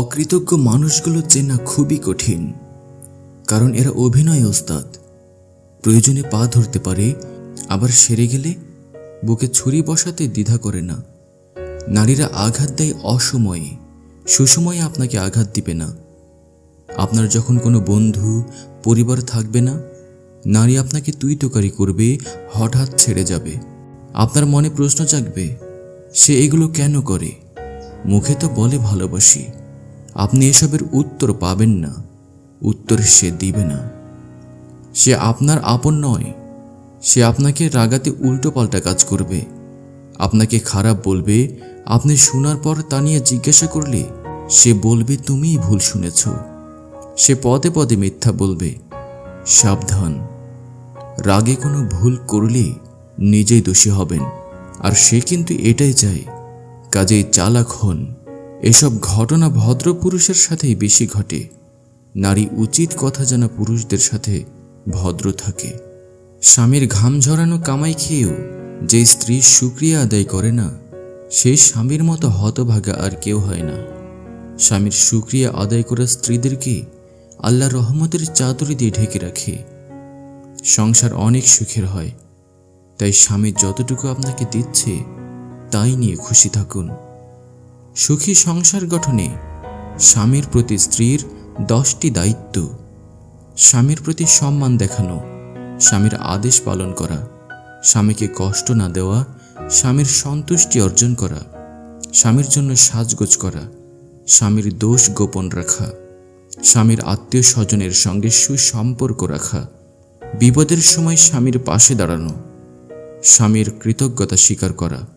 অকৃতজ্ঞ মানুষগুলো চেনা খুবই কঠিন, কারণ এরা অভিনয় ওস্তাদ। প্রয়োজনে পা ধরতে পারে, আবার সেরে গেলে বুকে ছুরি বসাতে দ্বিধা করে না। নারীরা আঘাত দেয় অসময়ে, সুসময়ে আপনাকে আঘাত দিবে না। আপনার যখন কোনো বন্ধু, পরিবার থাকবে না, নারী আপনাকে তুই তোকারি করবে, হঠাৎ ছেড়ে যাবে। আপনার মনে প্রশ্ন জাগবে, সে এগুলো কেন করে? মুখে তো বলে ভালোবাসি। আপনি এসবের উত্তর পাবেন না, উত্তর সে দিবে না। সে আপনার আপন নয়, সে আপনাকে রাগাতে উল্টো পাল্টা কাজ করবে। আপনাকে খারাপ বলবে, আপনি শোনার পর তা নিয়ে জিজ্ঞাসা করলে সে বলবে, তুমিই ভুল শুনেছ। সে পদে পদে মিথ্যা বলবে, সাবধান। রাগে কোনো ভুল করলে নিজেই দোষী হবেন। আর সে কিন্তু এটাই চায়, কাজেই চালাক হন। এসব ঘটনা ভদ্র পুরুষের সাথেই বেশি ঘটে। নারী উচিত কথা জানা পুরুষদের সাথে ভদ্র থাকে। স্বামীর ঘাম ঝরানো কামাই খেয়েও যে স্ত্রী সুক্রিয়া আদায় করে না সেই স্বামীর মতো হতভাগা আর কেউ হয় না। স্বামীর সুক্রিয়া আদায় করা স্ত্রীদেরকে আল্লাহ রহমতের চাদরি দিয়ে ঢেকে রাখে। সংসার অনেক সুখের হয়। তাই স্বামী যতটুকু আপনাকে দিচ্ছে, তাই নিয়ে খুশি থাকুন। সুখী সংসার গঠনে স্বামীর প্রতি স্ত্রীর দশটি দায়িত্ব। স্বামীর প্রতি সম্মান দেখানো, স্বামীর আদেশ পালন করা, স্বামীকে কষ্ট না দেওয়া, স্বামীর সন্তুষ্টি অর্জন করা, স্বামীর জন্য সাজগোজ করা, স্বামীর দোষ গোপন রাখা, স্বামীর আত্মীয় স্বজনের সঙ্গে সুসম্পর্ক রাখা, বিপদের সময় স্বামীর পাশে দাঁড়ানো, স্বামীর কৃতজ্ঞতা স্বীকার করা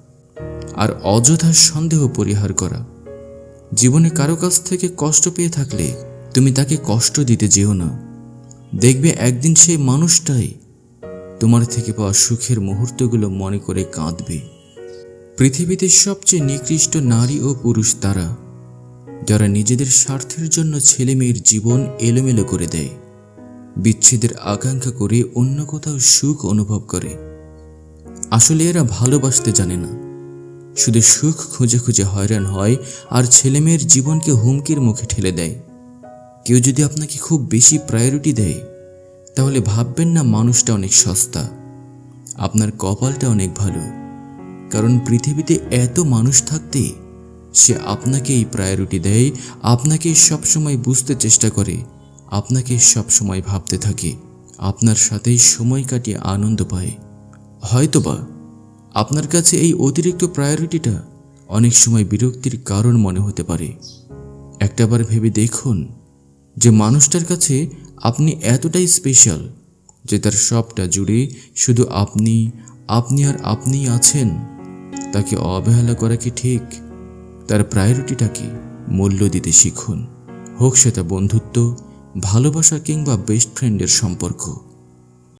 আর অযথা সন্দেহ পরিহার করা। জীবনে কারও কাছ থেকে কষ্ট পেয়ে থাকলে তুমি তাকে কষ্ট দিতে যেও না। দেখবে একদিন সেই মানুষটাই তোমার থেকে পাওয়া সুখের মুহূর্তগুলো মনে করে কাঁদবে। পৃথিবীতে সবচেয়ে নিকৃষ্ট নারী ও পুরুষ তারা, যারা নিজেদের স্বার্থের জন্য ছেলে মেয়ের জীবন এলোমেলো করে দেয়, বিচ্ছেদের আকাঙ্ক্ষা করে অন্য কোথাও সুখ অনুভব করে। আসলে এরা ভালোবাসতে জানে না। শুধু সুখ খুঁজে খুঁজে হয়রান হয় আর ছেলেমেয়ের জীবনকে হুমকির মুখে ঠেলে দেয়। কেউ যদি আপনাকে খুব বেশি প্রায়োরিটি দেয়, তাহলে ভাববেন না মানুষটা অনেক সস্তা। আপনার কপালটা অনেক ভালো। কারণ পৃথিবীতে এত মানুষ থাকতে সে আপনাকেই প্রায়োরিটি দেয়, আপনাকে সবসময় বুঝতে চেষ্টা করে, আপনাকে সবসময় ভাবতে থাকে, আপনার সাথেই সময় কাটিয়ে আনন্দ পায়। হয়তোবা আপনার কাছে এই অতিরিক্ত প্রায়োরিটিটা অনেক সময় বিরক্তির কারণ মনে হতে পারে। একটাবার ভেবে দেখুন যে মানুষটার কাছে আপনি এতটাই স্পেশাল যে তার সবটা জুড়ে শুধু আপনি আপনি আর আপনি আছেন। তাকে অবহেলা করা কি ঠিক? তার প্রায়োরিটিটাকে মূল্য দিতে শিখুন। হোক সেটা বন্ধুত্ব, ভালোবাসা কিংবা বেস্ট ফ্রেন্ডের সম্পর্ক।